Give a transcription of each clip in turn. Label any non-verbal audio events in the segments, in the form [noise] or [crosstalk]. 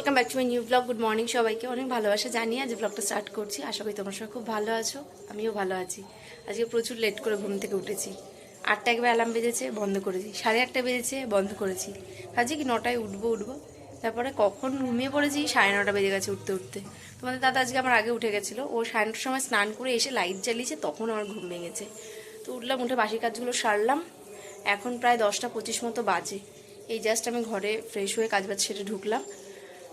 Welcome back to my new blog good morning সবাইকে। অনেক ভালোবাসা জানিয়ে আজ ব্লগটা স্টার্ট করছি। আশা করি তোমার সবাই খুব ভালো আছো। আমিও ভালো আছি। আজকে প্রচুর লেট করে ঘুম থেকে উঠেছি। আটটা একবার অ্যালার্ম বেজেছে, বন্ধ করেছি। সাড়ে আটটা বেজেছে, বন্ধ করেছি। ভাবছি কি নটায় উঠবো উঠবো। তারপরে কখন ঘুমিয়ে পড়েছি? সাড়ে নটা বেজে গেছে উঠতে উঠতে। তোমাদের দাদা আজকে আমার আগে উঠে গেছিল। ও সাড়ে নটার সময় স্নান করে এসে লাইট জ্বালিয়েছে, তখন আমার ঘুম ভেঙেছে। তো উঠলাম, উঠে বাসি কাজগুলো সারলাম। এখন প্রায় দশটা পঁচিশ মতো বাজে। এই জাস্ট আমি ঘরে ফ্রেশ হয়ে কাজ বাজ সেরে ঢুকলাম।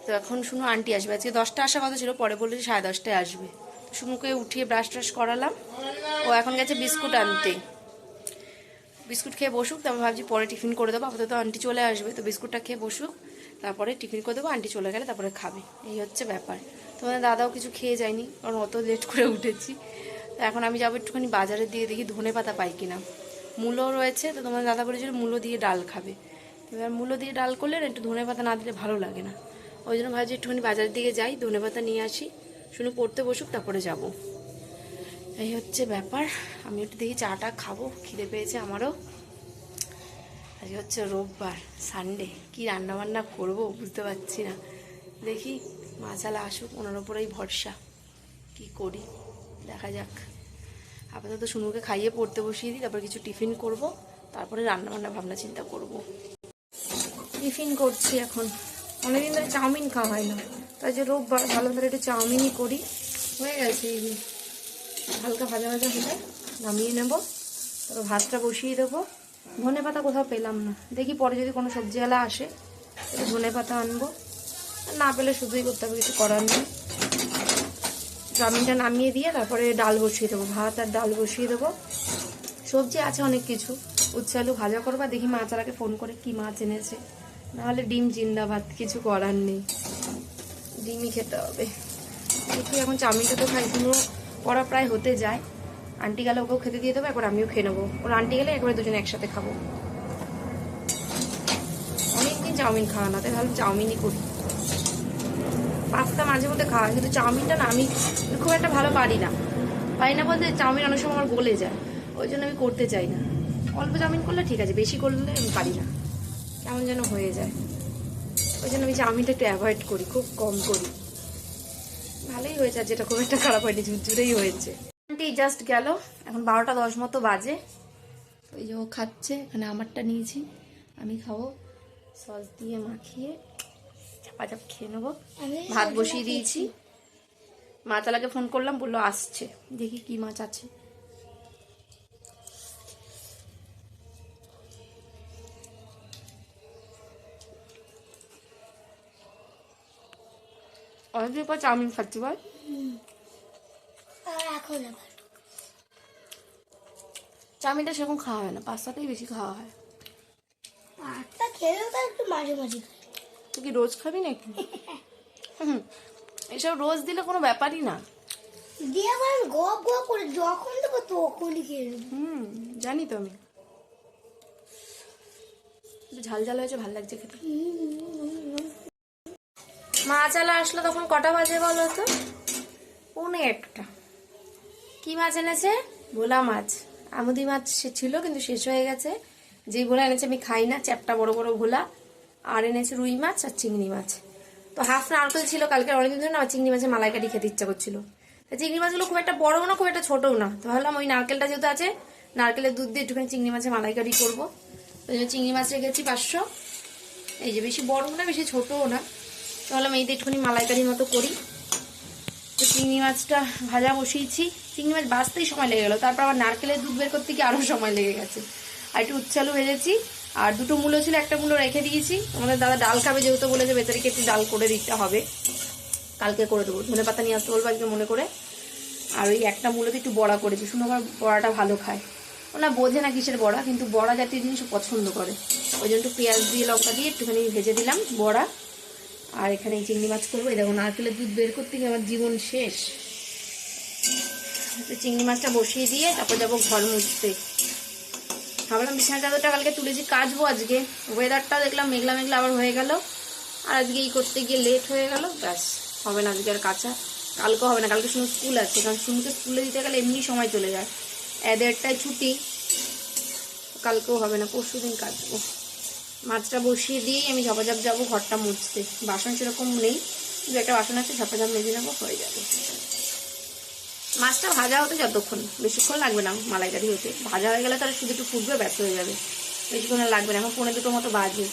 তো এখন শুনো, আন্টি আসবে। আজকে দশটা আসার কথা ছিল, পরে বলল যে সাড়ে দশটায় আসবে। শুনুকে উঠিয়ে ব্রাশ ট্রাশ করালাম। ও এখন গেছে বিস্কুট আনতে। বিস্কুট খেয়ে বসুক, তারপর ভাবছি পরে টিফিন করে দেবো। আপাতত আন্টি চলে আসবে, তো বিস্কুটটা খেয়ে বসুক, তারপরে টিফিন করে দেবো, আন্টি চলে গেলে তারপরে খাবে। এই হচ্ছে ব্যাপার। তোমাদের দাদাও কিছু খেয়ে যায়নি, কারণ অত লেট করে উঠেছি। তো এখন আমি যাব একটুখানি বাজারে, দিয়ে দেখি ধনে পাতা পাই কিনা। মূলো রয়েছে, তো তোমাদের দাদা বলেছিল মূলো দিয়ে ডাল খাবে। এবার মূলো দিয়ে ডাল করলে একটু ধনে পাতা না দিলে ভালো লাগে না। ওই জন্য ভাবছি একটুখানি বাজারের দিকে যাই, ধনে পাতা নিয়ে আসি। শুনে পড়তে বসুক, তারপরে যাব। এই হচ্ছে ব্যাপার। আমি একটু দেখি চাটা খাব, খিদে পেয়েছে আমারও। আজকে হচ্ছে রোববার সানডে কি রান্না বান্না করব বুঝতে পারছি না। দেখি মাছালা আসুক, ওনার ওপরেই ভরসা। কি করি? দেখা যাক। আপাতত শুনুকে খাইয়ে পড়তে বসিয়ে দিই, তারপর কিছু টিফিন করব, তারপরে রান্না বান্না ভাবনা চিন্তা করব। টিফিন করছি এখন। অনেকদিন ধরে চাউমিন খাওয়া হয় না। তাই যে রোববার ভালো ধরে একটু চাউমিনই করি। হয়ে গেছে হালকা ভাজা ভাজা হলে নামিয়ে নেব। তারপর ভাতটা বসিয়ে দেবো। ধনে পাতা কোথাও পেলাম না। দেখি পরে যদি কোনো সবজিওয়ালা আসে একটু ধনে পাতা আনব। না পেলে শুধুই করতে হবে, কিছু করার নেই। চাউমিনটা নামিয়ে দিয়ে তারপরে ডাল বসিয়ে দেবো। ভাত আর ডাল বসিয়ে দেবো। সবজি আছে অনেক কিছু। উচ্ছে আলু ভাজা করব। দেখি দেখি মাছারাকে ফোন করে কি মাছ এনেছে। নাহলে ডিম জিন্দাবাদ, কিছু করার নেই। ডিমই খেতে হবে। দেখি, এখন চাউমিনটা তো খাই পুরো করা প্রায় হতে যায়। আন্টি গেলে ওকেও খেতে দিয়ে দেবো একবার আমিও খেয়ে নেব। ওর আন্টি গেলে একবারে দুজনে একসাথে খাব। অনেকদিন চাউমিন খাওয়া না, তাই ভাবলাম চাউমিনই করি। পাস্তা মাঝে মধ্যে খাওয়া কিন্তু চাউমিনটা না, আমি খুব একটা ভালো পারি না। পারি না বলতে চাউমিন অনেক সময় আমার গলে যায়, ওই জন্য আমি করতে চাই না। অল্প চাউমিন করলে ঠিক আছে, বেশি করলে আমি পারি না। কেমন যেন হয়ে যায়। ওই জন্য আমি চাউমিনটা একটু অ্যাভয়েড করি খুব কম করি। ভালোই হয়েছে আর যেটা খুব একটা খারাপ হয়নি ঝুরঝুরেই হয়েছে। আন্টি জাস্ট গেল এখন বারোটা দশ মতো বাজে। ওই যে ও খাচ্ছে এখানে আমারটা নিয়েছি আমি খাব। সস দিয়ে মাখিয়ে চাপা চাপ খেয়ে নেব। ভাত বসিয়ে দিয়েছি। মাতালাকে ফোন করলাম বলল আসছে। দেখি কি মাছ আছে। অনেকদিন পর চাউমিন খাচ্ছি বল। আর এখন আবার। চাউমিনটা সেরকম খাওয়া হয় না পাস্তাটাই বেশি খাওয়া হয়। ভাতটা খেলেও তো একটু মাঝে মাঝে খাই। তুই কি রোজ খাবি নাকি? হুম, এসব রোজ দিলে কোনো ব্যাপারই না। দিয়ে আবার গপ গপ করে যখন দেবো তখনই খেয়ে হুম জানি তো আমি। ঝাল ঝাল হয়েছে ভালো লাগছে খেতে। মাছ আলা আসলো তখন কটা বাজে বলো তো? পৌনে একটা। কি মাছ এনেছে? ভোলা মাছ। আমুদি মাছ সে ছিল কিন্তু শেষ হয়ে গেছে। যেই ভোলা এনেছে আমি খাই না, চ্যাপটা বড় বড় ভোলা। আর এনেছে রুই মাছ আর চিংড়ি মাছ। তো হাফ নারকেল ছিল কালকে অনেকদিন ধরে না চিংড়ি মাছের মালাইকারি খেতে ইচ্ছা করছিল। তা চিংড়ি মাছগুলো খুব একটা বড়ও না, খুব একটা ছোটও না। তো ভাবলাম ওই নারকেলটা যেহেতু আছে, নারকেলের দুধ দিয়ে একটুখানি চিংড়ি মাছের মালাইকারি করব। ওই জন্য চিংড়ি মাছ রেখেছি পাঁচশো। এই যে বেশি বড়ও না, বেশি ছোটও না। ভাবলাম এই দিয়ে একটুখানি মালাইকারির মতো করি। তো চিংড়ি মাছটা ভাজা বসিয়েছি। চিংড়ি মাছ বাঁচতেই সময় লেগে গেলো। তারপর আবার নারকেলের দুধ বের করতে গিয়ে আরও সময় লেগে গেছে। আর একটু উচ্ছালু ভেজেছি। আর দুটো মূলো ছিল, একটা মূলো রেখে দিয়েছি। আমাদের দাদা ডাল খাবে যেহেতু বলেছে বেচারিকে একটু ডাল করে দিতে হবে। কালকে করে দেবো। ধনে পাতা নিয়ে আসতে বলব আজকে মনে করে। আর ওই একটা মূলোতে একটু বড়া করেছি। শুনে আবার বড়াটা ভালো খায়। ওনা বোঝে না কিসের বড়া, কিন্তু বড়া জাতীয় জিনিস পছন্দ করে। ওই জন্য একটু পেঁয়াজ দিয়ে, লঙ্কা দিয়ে একটুখানি ভেজে দিলাম বড়া। আর এখানে চিংড়ি মাছ করব। এই দেখো, নারকেলের দুধ বের করতে গিয়ে আমার জীবন শেষ। চিংড়ি মাছটা বসিয়ে দিয়ে তারপর যাব ঘর মুছতে। ভাবলাম বিছানা চাদরটা কালকে তুলেছি, কাচবো আজকে। ওয়েদারটা দেখলাম মেঘলা মেঘলা আবার হয়ে গেল। আর আজকে এই করতে গিয়ে লেট হয়ে গেল, ব্যাস, হবে না আজকে আর কাঁচা। কালকে হবে না, কালকে শুধু স্কুল আছে, কারণ শুনুকে স্কুলে দিতে গেলে এমনি সময় চলে যায়। এদেরটায় ছুটি, কালকেও হবে না পরশু দিন কাটবো। মাছটা বসিয়ে দিয়ে আমি ঝপাঝপ যাব, ঘরটা মুছতে। বাসন সেরকম নেই দু একটা বাসন আছে, ঝপাঝপ মেজে নেব, হয়ে যাবে। মাছটা ভাজা হতে যতক্ষণ, বেশিক্ষণ লাগবে না মালাইকারি হতে। ভাজা হয়ে গেলে তাহলে শুধু একটু ফুটবে ব্যস্ত হয়ে যাবে। বেশিক্ষণ লাগবে না এখন পনেরো দুটো মতো বাজে।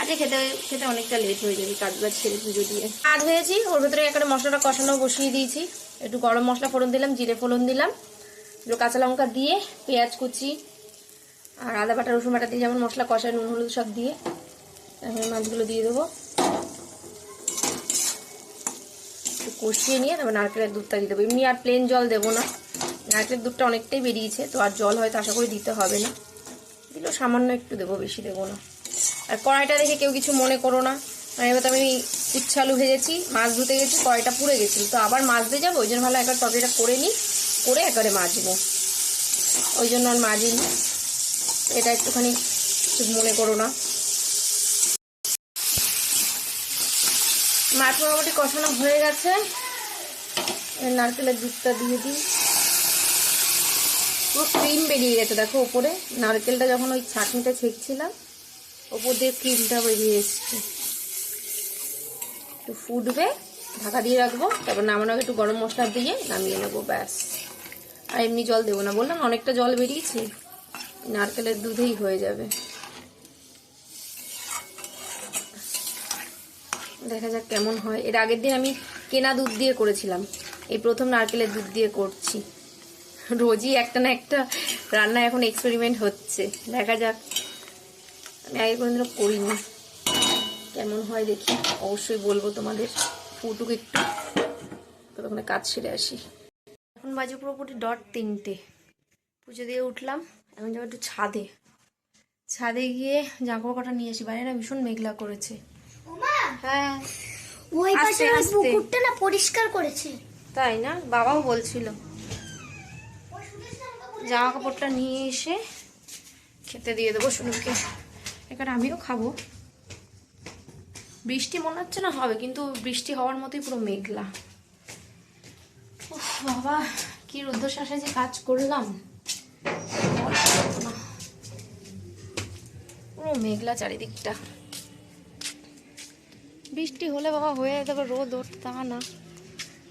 আজকে খেতে খেতে অনেকটা লেট হয়ে যাবে, কাজ বাজ ছেড়ে পুজো দিয়ে। আর হয়েছি, ওর ভেতরে একটা মশলাটা কষানো বসিয়ে দিয়েছি। একটু গরম মশলা ফোড়ন দিলাম, জিরে ফোড়ন দিলাম। কাঁচা লঙ্কা দিয়ে পেঁয়াজ কুচি আর আদা বাটা, রসুন বাটা দিয়ে যেমন মশলা কষায় নুন, হলুদ সব দিয়ে মাছগুলো দিয়ে দেবো। একটু কষিয়ে নিয়ে তারপর নারকেলের দুধটা দিয়ে দেবো। এমনি আর প্লেন জল দেবো না। নারকেলের দুধটা অনেকটাই বেরিয়েছে, তো আর জল হয়তো আশা করি দিতে হবে না। দিলেও সামান্য একটু দেবো, বেশি দেবো না। আর কড়াইটা দেখে কেউ কিছু মনে করো না। মানে এবার তো আমি উচ্ছে আলু ভেজেছি, মাছ ধুতে গেছি, কড়াইটা পুড়ে গেছিল। তো আবার মাছ দিয়ে যাব, ওই জন্য ভালো একবার তরকারিটা করে নিই, করে একবারে মাজবো। ওই জন্য আর মাজিনি। এটা একটুখানি মনে করো না। মাছ মোটামুটি কষানো হয়ে গেছে। নারকেলের দুধটা দিয়ে দিই। পুরো ক্রিম বেরিয়ে গেছে, দেখো ওপরে নারকেলটা যখন ওই ছাঁকনিটা ছেঁকছিলাম, ওপর দিয়ে ক্রিমটা বেরিয়ে এসছে। একটু ফুটবে, ঢাকা দিয়ে রাখব, তারপর নামানোর একটু গরম মশলা দিয়ে নামিয়ে নেব, ব্যাস। আর এমনি জল দেবো না, বললাম অনেকটা জল বেরিয়েছে। নারকেলের দুধেই হয়ে যাবে। দেখা যাক কেমন হয়। এর আগের দিন আমি কেনা দুধ দিয়ে করেছিলাম। এই প্রথম নারকেলের দুধ দিয়ে করছি। রোজই একটা না একটা রান্না এখন এক্সপেরিমেন্ট হচ্ছে। দেখা যাক। আমি আগে কোনোদিনও করিনি। কেমন হয় দেখি। অবশ্যই বলব তোমাদের। ফুটুক একটু। ততক্ষণে কাজ সেরে আসি। এখন বাজে পুরোপুরি ডট তিনটে। পুজো দিয়ে উঠলাম। এখন যাব একটু ছাদে। ছাদে গিয়ে জামা কটা নিয়ে আসি। বাইরে না ভীষণ মেঘলা করেছে। হ্যাঁ। ওই পাশে পুকুরটা না পরিষ্কার করেছে। তাই না? বাবাও বলছিল। জামা কাপড়টা নিয়ে এসে খেতে দিয়ে দেবো শুনুকে এখানে আমিও খাব। বৃষ্টি মনে হচ্ছে না হবে কিন্তু বৃষ্টি হওয়ার মতোই পুরো মেঘলা। বাবা কি রুদ্ধশ্বাসে যে কাজ করলাম। পুরো মেঘলা চারিদিকটা। বৃষ্টি হলে বাবা হয়ে যাবে, রোদ ওঠ তা না।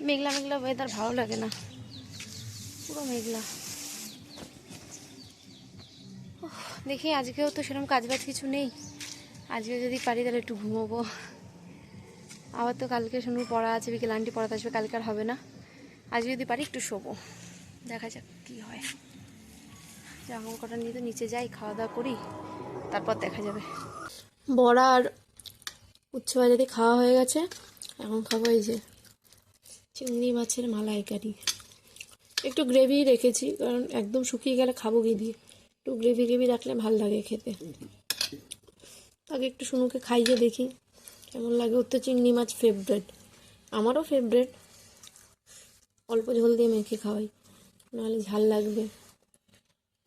মেঘলা মেঘলা ওয়েদার ভালো লাগে না। পুরো মেঘলা। দেখি আজকেও তো সেরকম কাজ বাজ কিছু নেই। আজকে যদি পারি তাহলে একটু ঘুমোবো। আবার তো কালকে শুনু পড়া আছে, বিকেল আন্টি পড়াতে আসবে, কালকে আর হবে না। আজকে যদি পারি একটু শোবো। দেখা যাক কি হয়। জামা কটা নিয়ে তো নিচে যাই খাওয়া দাওয়া করি। তারপর দেখা যাবে। বড়া আর উচ্ছে বাজারে খাওয়া হয়ে গেছে, এখন খাব এই যে চিংড়ি মাছের মালাইকারি। একটু গ্রেভি রেখেছি, কারণ একদম শুকিয়ে গেলে খাব কি দিয়ে? একটু গ্রেভি গ্রেভি রাখলে ভালো লাগে খেতে। তাকে একটু শুনুকে খাইয়ে দেখি, কেমন লাগে। ওর তো চিংড়ি মাছ ফেভারেট আমারও ফেভারেট অল্প ঝোল দিয়ে মেখে খাওয়াই, নাহলে ঝাল লাগবে।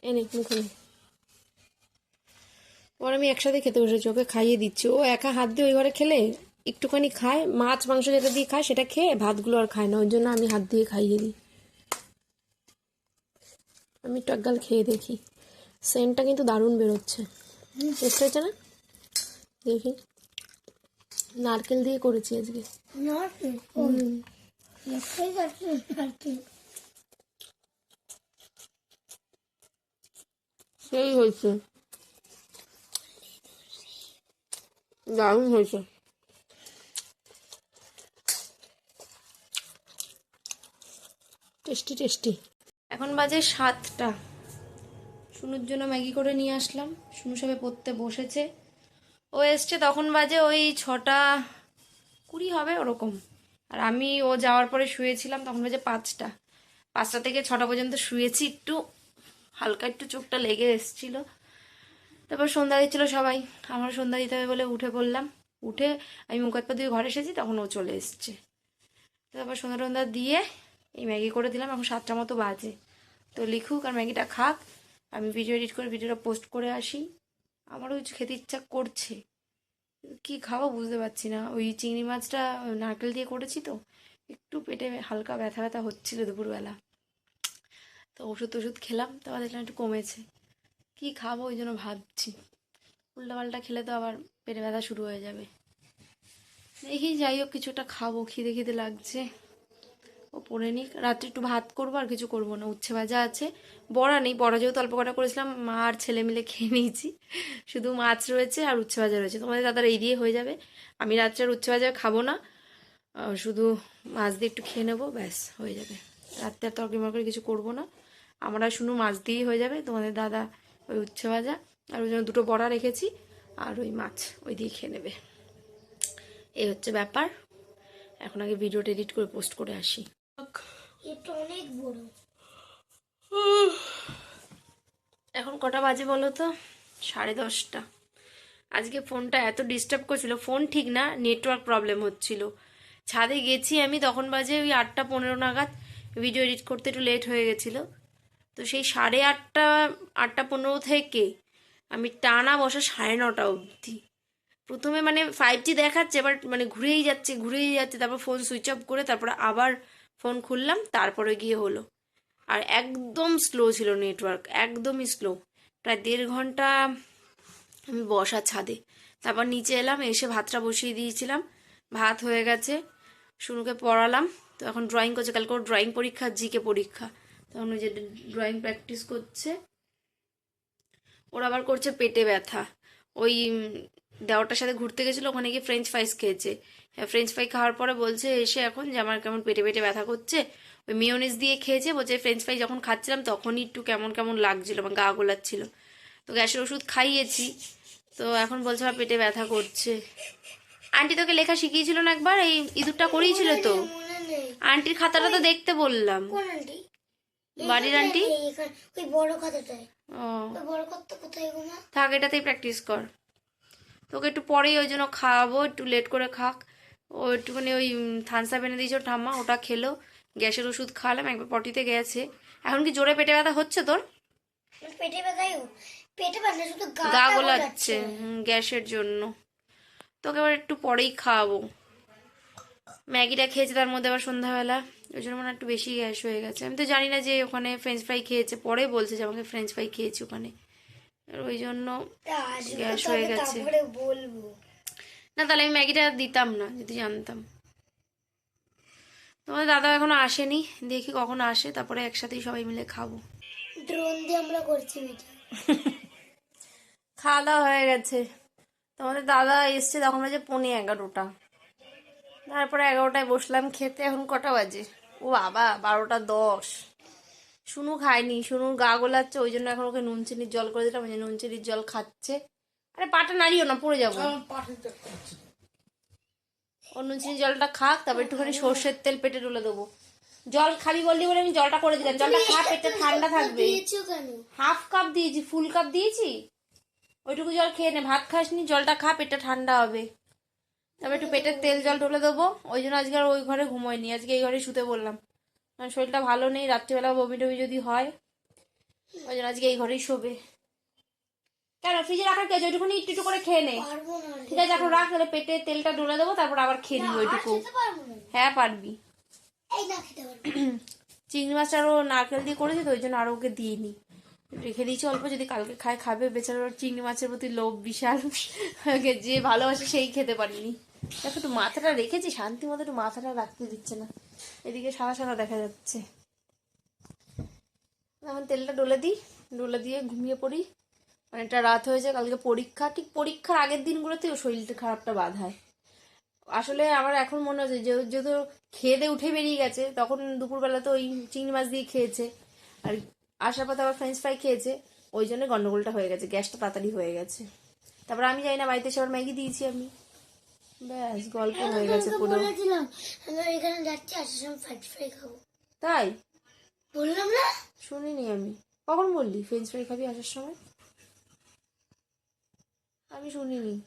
এনে মুখে পরে আমি একসাথে খেতে বসেছি ওকে খাইয়ে দিচ্ছি। ও একা হাত দিয়ে ওই ঘরে খেলে একটুখানি খায় মাছ মাংস যেটা দিয়ে খায় সেটা খেয়ে ভাতগুলো আর খায় না ওই জন্য আমি হাত দিয়ে খাইয়ে দিই। আমি একটু একগাল খেয়ে দেখি। সেন্টটা কিন্তু দারুণ বেরোচ্ছে। টেস্ট হয়েছে না? দেখি। নারকেল দিয়ে করেছি আজকে। সেই হয়েছে। দারুণ হয়েছে। Tasty tasty. এখন বাজে সাতটা। শুনুর জন্য ম্যাগি করে নিয়ে আসলাম। শুনু সবে পড়তে বসেছে। ও এসছে তখন বাজে ওই ছটা কুড়ি হবে ওরকম। আর আমি ও যাওয়ার পরে শুয়েছিলাম তখন বাজে পাঁচটা। পাঁচটা থেকে ছটা পর্যন্ত শুয়েছি। একটু হালকা একটু চোখটা লেগে এসেছিল। তারপর সন্ধ্যা দিচ্ছিল সবাই। আমার সন্ধ্যা দিতে হবে বলে উঠে পড়লাম। উঠে আমি মুখ হাত পা দিয়ে ঘরে এসেছি, তখন ও চলে এসছে। তারপর সন্ধ্যা টন্ধা দিয়ে এই ম্যাগি করে দিলাম। এখন সাতটা মতো বাজে। তো লিখুক আর ম্যাগিটা খাক। আমি ভিডিও এডিট করে ভিডিওটা পোস্ট করে আসি। আমারও খেতে ইচ্ছা করছে। কি খাব বুঝতে পারছি না। ওই চিংড়ি মাছটা নারকেল দিয়ে করেছি তো। একটু পেটে হালকা ব্যথা ব্যথা হচ্ছিল দুপুরবেলা। তো ওষুধ টষুধ খেলাম, তারপর দেখলাম একটু কমেছে। কি খাব ওই জন্য ভাবছি। উল্টাপাল্টা খেলে তো আবার পেটে ব্যথা শুরু হয়ে যাবে। দেখি যাই হোক, কিছুটা খাব, খিদে খিদে লাগছে। ও পড়ে নিক, রাত্রে একটু ভাত করব আর কিছু করব না। উচ্ছে ভাজা আছে, বড়া নেই, বড়া যেহেতু অল্প কটা করেছিলাম, মা আর ছেলে মিলে খেয়ে নিয়েছি। শুধু মাছ রয়েছে আর উচ্ছে ভাজা রয়েছে। তোমাদের দাদার এই দিয়ে হয়ে যাবে। আমি রাত্রে আর উচ্ছে ভাজা খাব না। শুধু মাছ দিয়ে একটু খেয়ে নেব, ব্যাস, হয়ে যাবে। রাত্রে আর তরকারি মরকারি কিছু করব না। আমরা শুধু মাছ দিয়েই হয়ে যাবে। তোমাদের দাদা ওই উচ্ছে ভাজা আর ওই জন্য দুটো বড়া রেখেছি আর ওই মাছ ওই দিয়ে খেয়ে নেবে। এই হচ্ছে ব্যাপার। এখন আগে ভিডিওটা এডিট করে পোস্ট করে আসি। অনেক বড়। এখন কটা বাজে বলো তো? সাড়ে দশটা। আজকে ফোনটা এত ডিস্টার্ব করছিল ফোন ঠিক না নেটওয়ার্ক প্রবলেম হচ্ছিল। ছাদে গেছি আমি তখন বাজে ওই আটটা পনেরো নাগাদ। ভিডিও এডিট করতে একটু লেট হয়ে গেছিল। তো সেই সাড়ে আটটা আটটা পনেরো থেকে আমি টানা বসা সাড়ে নটা অবধি। প্রথমে মানে ফাইভ জি দেখাচ্ছে এবার মানে ঘুরেই যাচ্ছে ঘুরেই যাচ্ছে, তারপর ফোন সুইচ অফ করে তারপরে আবার ফোন খুললাম, তারপরে গিয়ে হলো। আর একদম স্লো ছিল নেটওয়ার্ক একদমই স্লো প্রায় দেড় ঘণ্টা আমি বসা ছাদে। তারপর নিচে এলাম, এসে ভাতটা বসিয়ে দিয়েছিলাম। ভাত হয়ে গেছে, শুনুকে পড়ালাম। তো এখন ড্রয়িং করছে, কালকে ড্রয়িং পরীক্ষা জিকে পরীক্ষা। তখন ওই যে ড্রয়িং প্র্যাকটিস করছে। ওর আবার করছে পেটে ব্যথা। ওই উম, দেওয়ারটার সাথে ঘুরতে গেছিল ওখানে গিয়ে ফ্রেঞ্চ ফ্রাইস খেয়েছে। হ্যাঁ ফ্রেঞ্চ ফ্রাই খাওয়ার পরে বলছে এসে এখন যে আমার কেমন পেটে পেটে ব্যথা করছে। ওই মিওনিস দিয়ে খেয়েছে বলছে ফ্রেঞ্চ ফ্রাই যখন খাচ্ছিলাম তখনই একটু কেমন কেমন লাগছিল আমার গা গোলাচ্ছিল। তো গ্যাসের ওষুধ খাইয়েছি। তো এখন বলছে আমার পেটে ব্যথা করছে। আন্টি তোকে লেখা শিখিয়েছিল না একবার? এই ইঁদুরটা করিয়েছিল তো? আন্টির খাতাটা তো দেখতে বললাম। বাড়ির আন্টি? ওই বড় খাতাটায় ও। ওই বড় খাতা কোথায় গো মা থাক এটাতেই প্র্যাকটিস কর। তোকে একটু পরেই ওই জন্য খাওয়াবো একটু লেট করে খাক। ও একটুখানি ওই থানসা এনে দিয়েছে ঠাম্মা ওটা খেলো। গ্যাসের ওষুধ খাওয়ালাম একবার পটিতে গেছে। এখন কি জোরে পেটে ব্যথা হচ্ছে তোর? পেটে ব্যথাই পেটে ব্যথা শুধু গা গা গোলাচ্ছে। গ্যাসের জন্য। তোকে এবার একটু পরেই খাওয়াবো। ম্যাগিটা খেয়েছে তার মধ্যে আবার সন্ধ্যাবেলা। ওই জন্য মনে একটু বেশি গ্যাস হয়ে গেছে। আমি তো জানি না যে ওখানে ফ্রেঞ্চ ফ্রাই খেয়েছে পরে বলছে যে আমাকে ফ্রেঞ্চ ফ্রাই খেয়েছি ওখানে। আর ওই জন্য গ্যাস হয়ে গেছে। না তাহলে আমি ম্যাগিটা দিতাম না যদি জানতাম। তোমাদের দাদা এখনও আসেনি দেখি কখন আসে তারপরে একসাথেই সবাই মিলে খাব। ড্রোন দিয়ে আমরা করছি খাওয়া দাওয়া হয়ে গেছে। তোমাদের দাদা এসছে তখন বাজে পৌনে এগারোটা। তারপরে এগারোটায় বসলাম খেতে এখন কটা বাজে? ও বাবা বারোটা দশ। শুনু খায়নি শুনু গা গোলাচ্ছে ওই জন্য এখন ওকে নুন চিনির জল করে দিলাম ওই যে নুন চিনির জল খাচ্ছে। আরে পাটা নাড়িও না পড়ে যাব। ও নুন চিনির জলটা খাক তারপর একটুখানি সর্ষের তেল পেটে তুলে দেবো। জল খালি বললি বলে আমি জলটা করে দিলাম জলটা খা পেটে ঠান্ডা থাকবে। হাফ কাপ দিয়েছি ফুল কাপ দিয়েছি? ওইটুকু জল খেয়ে নে ভাত খাসনি জলটা খা পেটটা ঠান্ডা হবে। তারপর একটু পেটের তেল জল ঢলে দেবো। ওই জন্য আজকে আর ওই ঘরে ঘুমোয়নি। আজকে এই ঘরে শুতে বললাম। কারণ শরীরটা ভালো নেই রাত্রিবেলা বমি টমি যদি হয় ওই জন্য আজকে এই ঘরেই শোবে। কেন ফ্রিজে রাখার কাজ ওইটুকুনি একটু একটু করে খেয়ে নে। আর ঠিক আছে এখন রাখ তাহলে পেটে তেলটা ডলে দেবো তারপর আবার খেয়ে নিবি ওইটুকু। হ্যাঁ পারবি। [clears throat] চিংড়ি মাছটা আরও নারকেল দিয়ে করেছি তো ওই জন্য আরও ওকে দিইনি। রেখে দিয়েছি অল্প যদি কালকে খায় খাবে। বেচারার চিংড়ি মাছের প্রতি লোভ বিশাল। [laughs] ওকে যে ভালোবাসে সেই খেতে পারিনি। দেখো একটু মাথাটা রেখেছি, শান্তি মতো একটু মাথাটা রাখতে দিচ্ছে না। এদিকে সাদা সাদা দেখা যাচ্ছে। এখন তেলটা ডলে দিই, ডলে দিয়ে ঘুমিয়ে পড়ি। মানে অনেকটা রাত হয়েছে কালকে পরীক্ষা। ঠিক পরীক্ষার আগের দিনগুলোতেও শরীরটা খারাপটা বাধায়। আসলে আমার এখন মনে হচ্ছে যেহেতু খেয়ে দিয়ে উঠে বেরিয়ে গেছে, তখন দুপুরবেলা তো ওই চিংড়ি মাছ দিয়ে খেয়েছে। আর আসার পথে আবার ফ্রেঞ্চ ফ্রাই খেয়েছে, ওই জন্য গন্ডগোলটা হয়ে গেছে, গ্যাসটা তাড়াতাড়ি হয়ে গেছে। তারপর আমি যাই না, বাড়িতে এসে আবার ম্যাগি দিয়েছি আমি। ব্যাস গল্প হয়ে গেছে তো পুরো। বলেছিলাম। আমরা এখানে যাচ্ছি আসার সময় ফ্রাইড ফ্রাই খাব। তাই? বললাম না? শুনিনি আমি। কখন বললি? ফ্রেঞ্চ ফ্রাই খাবি আসার সময়? আমি শুনিনি।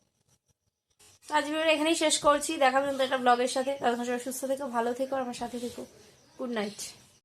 আজ ভিডিওটা এখানেই শেষ করছি। দেখা কিন্তু একটা ব্লগের সাথে। তখন সবাই সুস্থ থেকো ভালো থেকো আর আমার সাথে থেকো। Good night